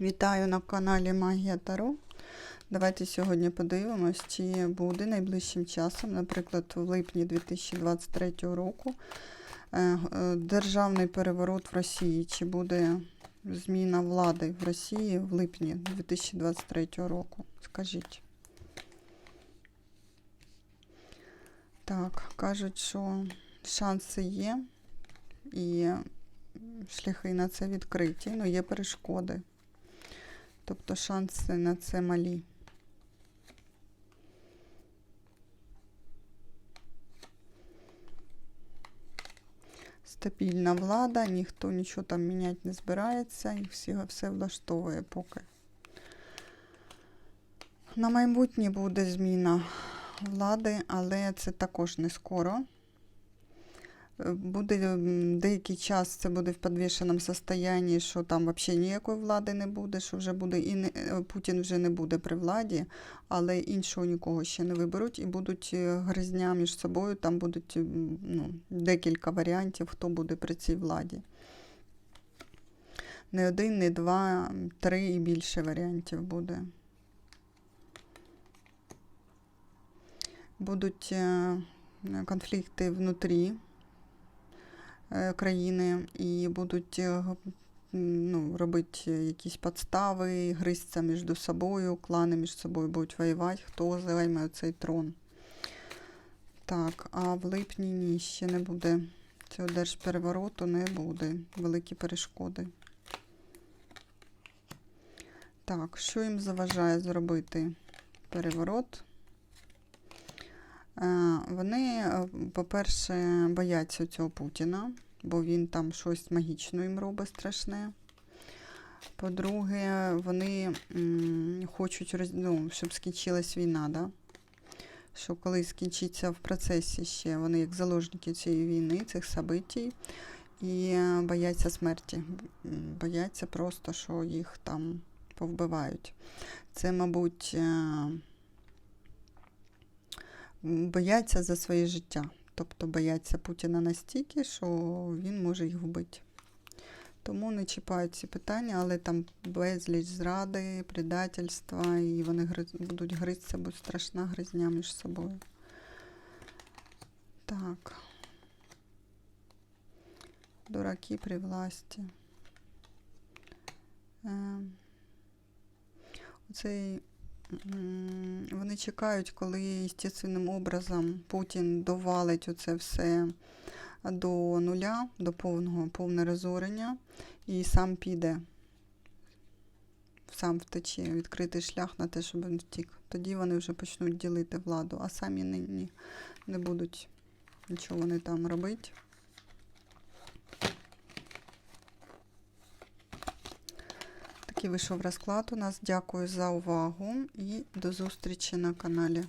Вітаю на каналі Магія Таро. Давайте сьогодні подивимось, чи буде найближчим часом, наприклад, в липні 2023 року, е, е, державний переворот в Росії, чи буде зміна влади в Росії в липні 2023 року. Скажіть. Так, кажуть, що шанси є, і шляхи на це відкриті, але є перешкоди. Тобто шанси на це малі. Стабільна влада, ніхто нічого там міняти не збирається, і всі, все влаштовує поки. На майбутнє буде зміна влади, але це також не скоро. Буде деякий час це буде в підвішеному состоянні, що там взагалі ніякої влади не буде, що вже буде і не, е, Путін вже не буде при владі, але іншого нікого ще не виберуть і будуть е, гризня між собою. Там будуть ну, декілька варіантів, хто буде при цій владі. Не один, не два, три і більше варіантів буде. Будуть е, конфлікти внутрі країни і будуть е, ну, робити якісь підстави, гризться між собою, клани між собою будуть воювати, хто займе цей трон. Так, а в липні ні, ще не буде. Цього держперевороту не буде. Великі перешкоди. Так, що їм заважає зробити переворот? Е, Вони, е, по-перше, бояться цього Путіна, бо він там щось магічно їм робить страшне. По-друге, вони хочуть, ну, щоб скінчилась війна, да? що коли скінчиться в процесі ще, вони як заложники цієї війни, цих событій, і е, бояться смерті. Бояться просто, що їх там повбивають. Це, мабуть, бояться за своє життя. Тобто бояться Путіна настільки, що він може їх вбити. Тому не чіпають ці питання, але там безліч зради, предательства, і вони гриз... будуть гризтися, буде страшна гризня між собою. Так. Дураки при власті. Е, Оцей Вони чекають, коли естественним образом Путін довалить оце все до нуля, до повного повне розорення, і сам піде, сам втече, відкритий шлях на те, щоб він втік. Тоді вони вже почнуть ділити владу, а самі не, не будуть нічого вони там робити. Такий вийшов розклад у нас. Дякую за увагу і до зустрічі на каналі.